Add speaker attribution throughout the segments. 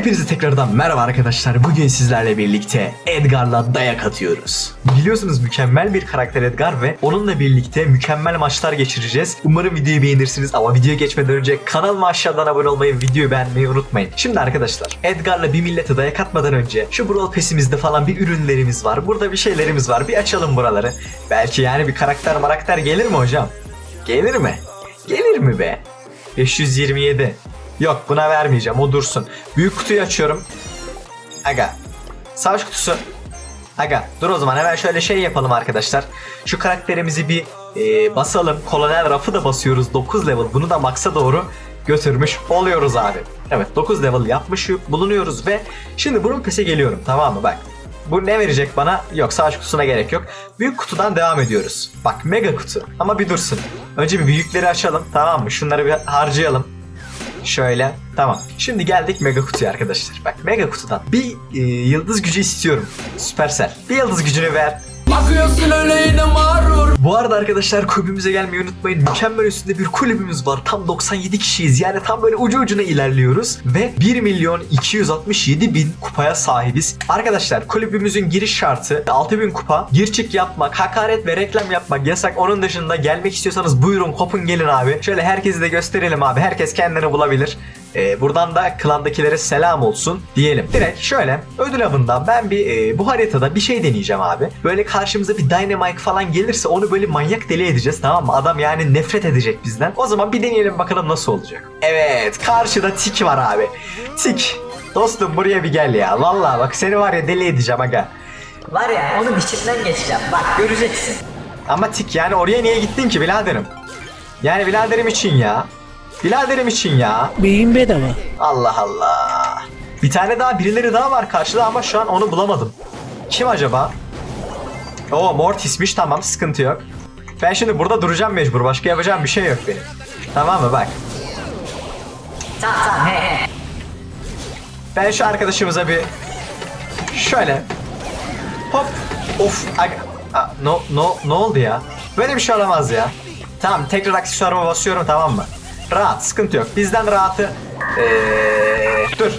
Speaker 1: Hepinize tekrardan merhaba arkadaşlar. Bugün sizlerle birlikte Edgar'la dayak atıyoruz. Biliyorsunuz mükemmel bir karakter Edgar ve onunla birlikte mükemmel maçlar geçireceğiz. Umarım videoyu beğenirsiniz ama videoya geçmeden önce kanalıma aşağıdan abone olmayı, videoyu beğenmeyi unutmayın. Şimdi arkadaşlar Edgar'la bir millete dayak atmadan önce şu Brawl Pass'imizde falan bir ürünlerimiz var. Burada bir şeylerimiz var. Bir açalım buraları. Belki yani bir karakter marakter gelir mi hocam? Gelir mi? Gelir mi be? 527. Yok buna vermeyeceğim o dursun. Büyük kutuyu açıyorum. Aga. Savaş kutusu. Aga dur o zaman hemen şöyle şey yapalım arkadaşlar. Şu karakterimizi bir e, basalım. Kolonel rafı da basıyoruz 9 level. Bunu da max'a doğru götürmüş oluyoruz abi. Evet 9 level yapmış bulunuyoruz ve şimdi bunun pese geliyorum tamam mı bak. Bu ne verecek bana? Yok savaş kutusuna gerek yok. Büyük kutudan devam ediyoruz. Bak mega kutu. Ama bir dursun. Önce bir büyükleri açalım tamam mı? Şunları bir harcayalım. Şöyle. Tamam. Şimdi geldik mega kutuya arkadaşlar. Bak mega kutudan bir e, yıldız gücü istiyorum. Supercell. Bir yıldız gücünü ver.
Speaker 2: Bakıyorsun öyle yine mağrur
Speaker 1: Bu arada arkadaşlar kulübümüze gelmeyi unutmayın. Mükemmel üstünde bir kulübümüz var. Tam 97 kişiyiz. Yani tam böyle ucu ucuna ilerliyoruz. Ve 1 milyon 267 bin kupaya sahibiz. Arkadaşlar kulübümüzün giriş şartı 6000 kupa. Gir çık yapmak, hakaret ve reklam yapmak yasak. Onun dışında gelmek istiyorsanız buyurun kopun gelin abi. Şöyle herkesi de gösterelim abi. Herkes kendini bulabilir. Ee, buradan da klandakilere selam olsun diyelim. Direkt şöyle ödül avından ben bir e, bu haritada bir şey deneyeceğim abi. Böyle karşımıza bir Dynamite falan gelirse onu böyle manyak deli edeceğiz tamam mı? Adam yani nefret edecek bizden. O zaman bir deneyelim bakalım nasıl olacak. Evet karşıda Tik var abi. Tik. Dostum buraya bir gel ya. Vallahi bak seni var ya deli edeceğim aga.
Speaker 3: Var ya onun içinden geçeceğim. Bak göreceksin.
Speaker 1: Ama Tik yani oraya niye gittin ki biraderim? Yani biraderim için ya. Biraderim için ya.
Speaker 4: Beyin bedava.
Speaker 1: Allah Allah. Bir tane daha birileri daha var karşıda ama şu an onu bulamadım. Kim acaba? Oo Mortis'miş tamam sıkıntı yok. Ben şimdi burada duracağım mecbur. Başka yapacağım bir şey yok benim. Tamam mı bak.
Speaker 3: Tamam tamam he he.
Speaker 1: Ben şu arkadaşımıza bir şöyle hop of aga, Aa, no no ne oldu ya? Böyle bir şey olamaz ya. Tamam tekrar aksesuarıma basıyorum tamam mı? Rahat sıkıntı yok. Bizden rahatı ee, dur.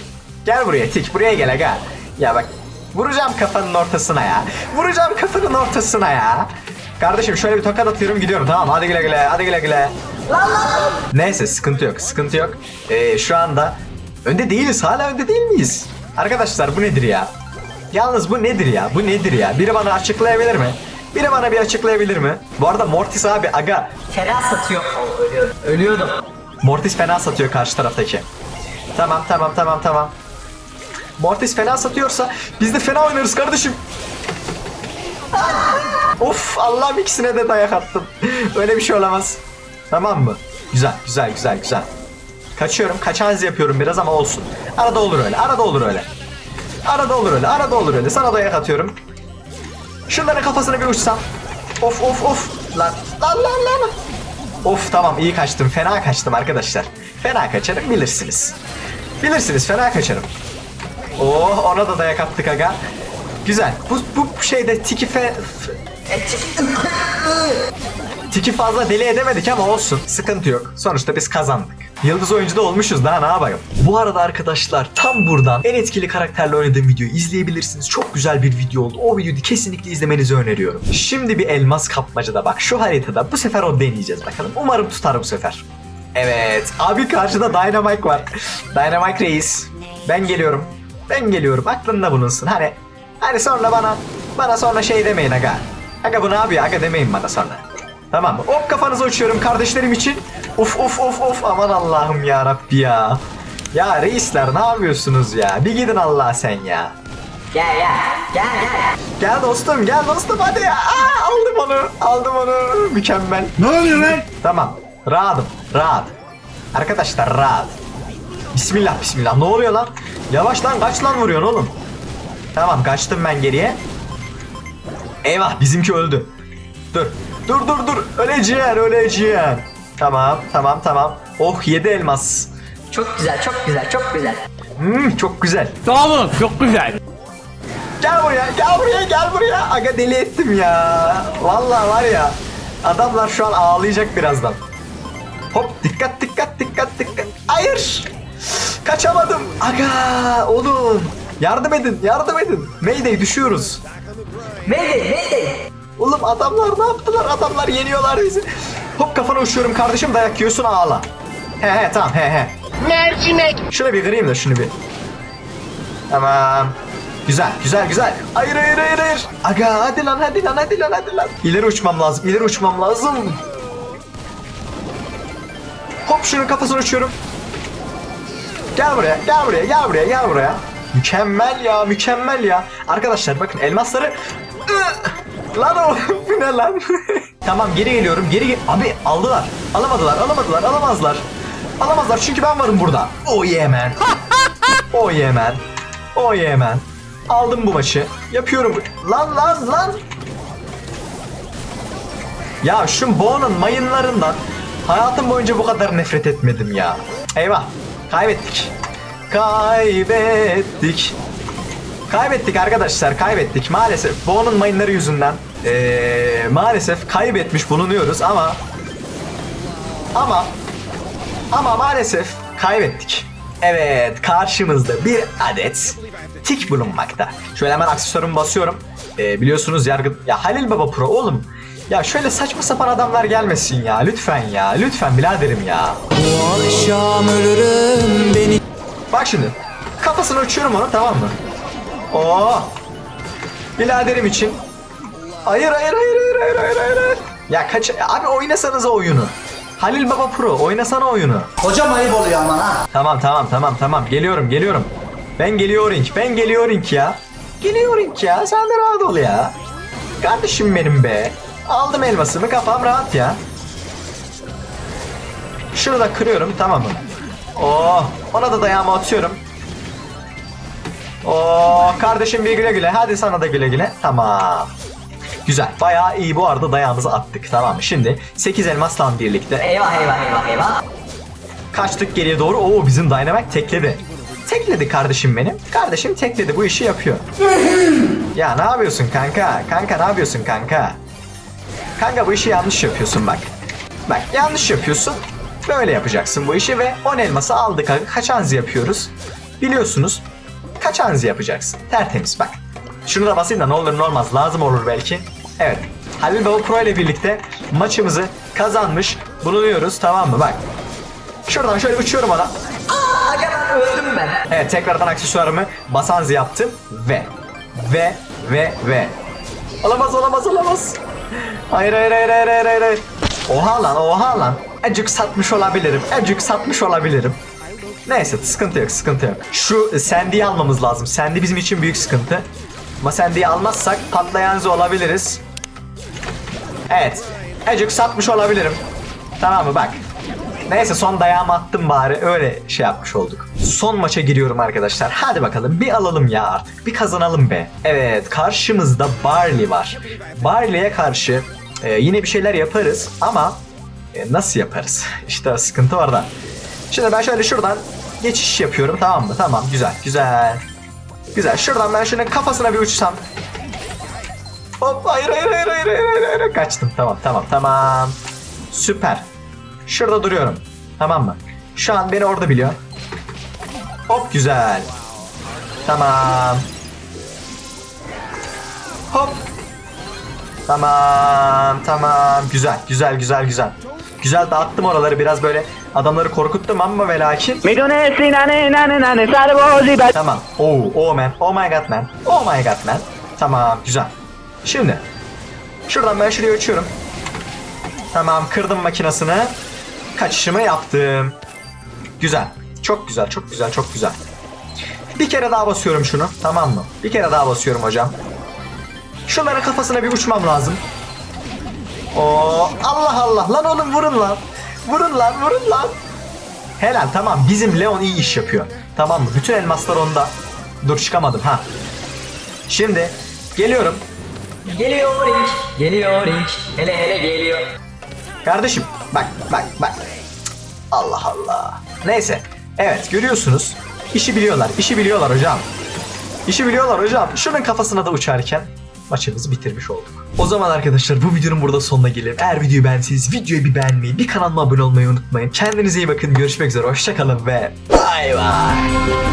Speaker 1: Gel buraya tik buraya gel aga. Ya bak vuracağım kafanın ortasına ya. Vuracağım kafanın ortasına ya. Kardeşim şöyle bir tokat atıyorum gidiyorum tamam hadi güle güle hadi güle güle. Neyse sıkıntı yok sıkıntı yok. Ee, şu anda önde değiliz hala önde değil miyiz? Arkadaşlar bu nedir ya? Yalnız bu nedir ya? Bu nedir ya? Biri bana açıklayabilir mi? Biri bana bir açıklayabilir mi? Bu arada Mortis abi aga.
Speaker 3: Fena satıyor. Ölüyordum. Ölüyordum.
Speaker 1: Mortis fena satıyor karşı taraftaki. Tamam tamam tamam tamam. Mortis fena satıyorsa biz de fena oynarız kardeşim. of Allah'ım ikisine de dayak attım. Öyle bir şey olamaz. Tamam mı? Güzel güzel güzel güzel. Kaçıyorum. Kaçanız yapıyorum biraz ama olsun. Arada olur öyle. Arada olur öyle. Arada olur öyle. Arada olur öyle. Sana dayak atıyorum. Şunların kafasına bir uçsam. Of of of. Lan lan lan lan. Of tamam iyi kaçtım. Fena kaçtım arkadaşlar. Fena kaçarım bilirsiniz. Bilirsiniz fena kaçarım. Oh ona da dayak attık aga. Güzel. Bu, bu şeyde tiki fe... Tiki fazla deli edemedik ama olsun. Sıkıntı yok. Sonuçta biz kazandık. Yıldız oyuncu da olmuşuz daha ne yapayım. Bu arada arkadaşlar tam buradan en etkili karakterle oynadığım videoyu izleyebilirsiniz. Çok güzel bir video oldu. O videoyu kesinlikle izlemenizi öneriyorum. Şimdi bir elmas kapmacada bak şu haritada bu sefer o deneyeceğiz bakalım. Umarım tutar bu sefer. Evet abi karşıda Dynamite var. Dynamite reis. Ben geliyorum. Ben geliyorum. Aklında bulunsun. Hani hani sonra bana bana sonra şey demeyin aga. Aga bu ne yapıyor? Aga demeyin bana sonra. Tamam mı? Hop kafanıza uçuyorum kardeşlerim için. Of of of of aman Allah'ım ya Rabbi ya. Ya reisler ne yapıyorsunuz ya? Bir gidin Allah sen ya.
Speaker 3: Gel gel. Gel gel.
Speaker 1: Gel dostum gel dostum hadi ya. Aa, aldım onu aldım onu. Mükemmel.
Speaker 4: Ne oluyor lan?
Speaker 1: Tamam. Rahatım. Rahat. Arkadaşlar rahat. Bismillah bismillah. Ne oluyor lan? Yavaş lan kaç lan vuruyorsun oğlum? Tamam kaçtım ben geriye. Eyvah bizimki öldü. Dur. Dur dur dur. Öleceğim öleceğim. Tamam tamam tamam. Oh yedi elmas.
Speaker 3: Çok güzel çok güzel çok güzel.
Speaker 1: Hmm, çok güzel.
Speaker 4: Tamam çok güzel.
Speaker 1: Gel buraya, gel buraya, gel buraya. Aga deli ettim ya. Vallahi var ya. Adamlar şu an ağlayacak birazdan. Hop dikkat dikkat dikkat dikkat. Hayır. Kaçamadım. Aga oğlum. Yardım edin yardım edin. Mayday düşüyoruz.
Speaker 3: Mayday Mayday.
Speaker 1: Oğlum adamlar ne yaptılar? Adamlar yeniyorlar bizi. Hop kafana uçuyorum kardeşim dayak yiyorsun ağla. He he tamam he he.
Speaker 4: Mercimek.
Speaker 1: Şunu bir kırayım da şunu bir. Tamam. Güzel güzel güzel. Hayır hayır hayır hayır. Aga hadi lan hadi lan hadi lan hadi lan. İleri uçmam lazım ileri uçmam lazım. Hop şunun kafasını uçuyorum. Gel buraya gel buraya gel buraya gel buraya. Mükemmel ya mükemmel ya. Arkadaşlar bakın elmasları... lan o bu ne lan? tamam geri geliyorum geri gel... Abi aldılar. Alamadılar alamadılar alamazlar. Alamazlar çünkü ben varım burada. Oh yeah man. oh yeah man. Oh yeah man. Aldım bu maçı. Yapıyorum. Lan lan lan. Ya şu Bo'nun mayınlarından hayatım boyunca bu kadar nefret etmedim ya. Eyvah. Kaybettik. Kaybettik. Kaybettik arkadaşlar kaybettik maalesef Bo'nun mayınları yüzünden ee, maalesef kaybetmiş bulunuyoruz ama ama ama maalesef kaybettik. Evet karşımızda bir adet tik bulunmakta. Şöyle hemen aksesuarımı basıyorum. Ee, biliyorsunuz yargı... Ya Halil Baba Pro oğlum. Ya şöyle saçma sapan adamlar gelmesin ya. Lütfen ya. Lütfen biraderim ya.
Speaker 2: Bu akşam ölürüm beni
Speaker 1: Bak şimdi. Kafasını uçuyorum onu tamam mı? Oo. Biraderim için. Hayır hayır hayır hayır hayır hayır hayır. hayır. Ya kaç abi oynasanıza oyunu. Halil Baba Pro oynasana oyunu.
Speaker 4: Hocam ayıp oluyor ama ha.
Speaker 1: Tamam tamam tamam tamam geliyorum geliyorum. Ben geliyorum ben geliyorum ya. Geliyorum ya sen de rahat ol ya. Kardeşim benim be. Aldım elmasımı kafam rahat ya. Şunu da kırıyorum tamam mı? Oh ona da dayağımı atıyorum. Oh kardeşim bir güle güle hadi sana da güle güle. Tamam. Güzel. Bayağı iyi bu arada dayağımızı attık. Tamam mı? Şimdi 8 elmasla birlikte
Speaker 3: Eyvah eyvah eyvah eyvah.
Speaker 1: Kaçtık geriye doğru. Oo bizim Dynamite tekledi. Tekledi kardeşim benim. Kardeşim tekledi bu işi yapıyor. ya ne yapıyorsun kanka? Kanka ne yapıyorsun kanka? Kanka bu işi yanlış yapıyorsun bak. Bak yanlış yapıyorsun. Böyle yapacaksın bu işi ve 10 elması aldık. Kaçanzi yapıyoruz. Biliyorsunuz. Kaçanzi yapacaksın. Tertemiz bak. Şunu da basayım da ne olur ne olmaz. Lazım olur belki. Evet. Halil Baba Pro ile birlikte maçımızı kazanmış bulunuyoruz. Tamam mı? Bak. Şuradan şöyle uçuyorum ona.
Speaker 3: Aga ben öldüm ben.
Speaker 1: Evet tekrardan aksesuarımı basanzi yaptım ve ve ve ve olamaz olamaz olamaz. Hayır hayır hayır hayır hayır hayır. hayır. Oha lan oha lan. Ecik satmış olabilirim. Ecik satmış olabilirim. Neyse sıkıntı yok sıkıntı yok. Şu Sandy'yi almamız lazım. Sandy bizim için büyük sıkıntı. Ama Sandy'yi almazsak patlayanzı olabiliriz. Evet. Ecik satmış olabilirim. Tamam mı bak. Neyse son dayağımı attım bari öyle şey yapmış olduk. Son maça giriyorum arkadaşlar. Hadi bakalım bir alalım ya artık. Bir kazanalım be. Evet karşımızda Barley var. Barley'e karşı e, yine bir şeyler yaparız ama e, nasıl yaparız? İşte sıkıntı orada. Şimdi ben şöyle şuradan geçiş yapıyorum tamam mı? Tamam güzel güzel. Güzel şuradan ben şunun kafasına bir uçsam. Hop hayır hayır hayır hayır hayır hayır, hayır. Kaçtım tamam tamam tamam. Süper. Şurada duruyorum. Tamam mı? Şu an beni orada biliyor. Hop güzel. Tamam. Hop. Tamam tamam. Güzel güzel güzel güzel. Güzel dağıttım oraları biraz böyle adamları korkuttum ama ve lakin. Tamam. Oh, oh man. Oh my god man. Oh my god man. Tamam güzel. Şimdi. Şuradan ben şuraya uçuyorum. Tamam kırdım makinasını. Kaçışımı yaptım. Güzel. Çok güzel, çok güzel, çok güzel. Bir kere daha basıyorum şunu. Tamam mı? Bir kere daha basıyorum hocam. Şunların kafasına bir uçmam lazım. Oo, Allah Allah. Lan oğlum vurun lan. Vurun lan, vurun lan. Helal tamam. Bizim Leon iyi iş yapıyor. Tamam mı? Bütün elmaslar onda. Dur çıkamadım ha. Şimdi geliyorum.
Speaker 3: Geliyor ring. Geliyor ring. Hele hele geliyor.
Speaker 1: Kardeşim bak bak bak. Allah Allah. Neyse. Evet görüyorsunuz. İşi biliyorlar. işi biliyorlar hocam. İşi biliyorlar hocam. Şunun kafasına da uçarken. Maçımızı bitirmiş olduk. O zaman arkadaşlar bu videonun burada sonuna gelelim. Eğer videoyu beğendiyseniz videoyu bir beğenmeyi, bir kanalıma abone olmayı unutmayın. Kendinize iyi bakın. Görüşmek üzere. Hoşçakalın ve bay bay.